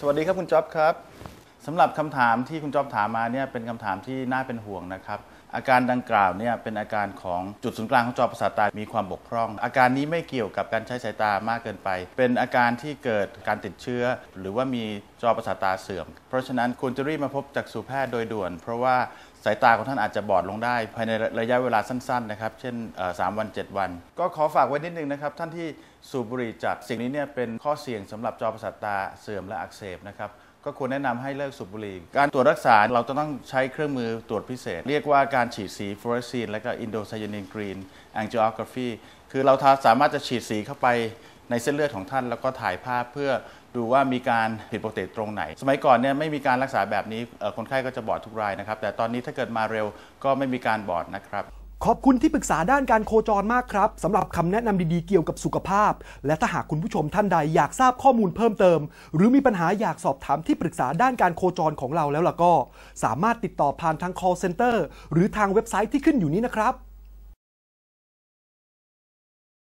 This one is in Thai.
สวัสดีครับคุณจ๊อบครับสำหรับคำถามที่คุณจ๊อบถามมาเนี่ยเป็นคำถามที่น่าเป็นห่วงนะครับ อาการดังกล่าวเนี่ยเป็นอาการของจุดศูนย์กลางของจอประสาทตา มีความบกพร่อง อาการนี้ไม่เกี่ยวกับการใช้สายตามากเกินไป เป็นอาการที่เกิดการติดเชื้อ หรือว่ามีจอประสาทตาเสื่อม เพราะฉะนั้นควรจะรีบมาพบจักษุแพทย์โดยด่วน เพราะว่า สายตาของท่านอาจจะบอดลงได้ ภายในระยะเวลาสั้นๆนะครับ เช่น 3 วัน 7 วัน ก็ขอฝากไว้นิดนึงนะครับ ท่านที่สูบบุหรี่จัดสิ่งนี้เนี่ยเป็นข้อเสี่ยงสำหรับจอประสาทตาเสื่อมและอักเสบนะครับก็ควรแนะนำให้เลิกสูบบุหรี่ การตรวจรักษาเราจะต้องใช้เครื่องมือตรวจพิเศษ เรียกว่าการฉีดสีฟลูออเรสซีนและก็อินโดไซยานินกรีนแองจิโอกราฟีคือเราสามารถจะฉีดสีเข้าไป ในเส้นเลือดของท่านแล้วก็ถ่ายภาพเพื่อดูว่ามีการผิดปกติตรงไหน สมัยก่อนเนี่ยไม่มีการรักษาแบบนี้คนไข้ก็จะบอดทุกรายนะครับ แต่ตอนนี้ถ้าเกิดมาเร็วก็ไม่มีการบอดนะครับ ขอบคุณที่ปรึกษาด้านการโคจรมากครับสำหรับคำแนะนำดีๆเกี่ยวกับสุขภาพ และถ้าหากคุณผู้ชมท่านใดอยากทราบข้อมูลเพิ่มเติม หรือมีปัญหาอยากสอบถามที่ปรึกษาด้านการโคจรของเราแล้วล่ะก็ สามารถติดต่อผ่านทาง call center หรือทางเว็บไซต์ที่ขึ้นอยู่นี้นะครับ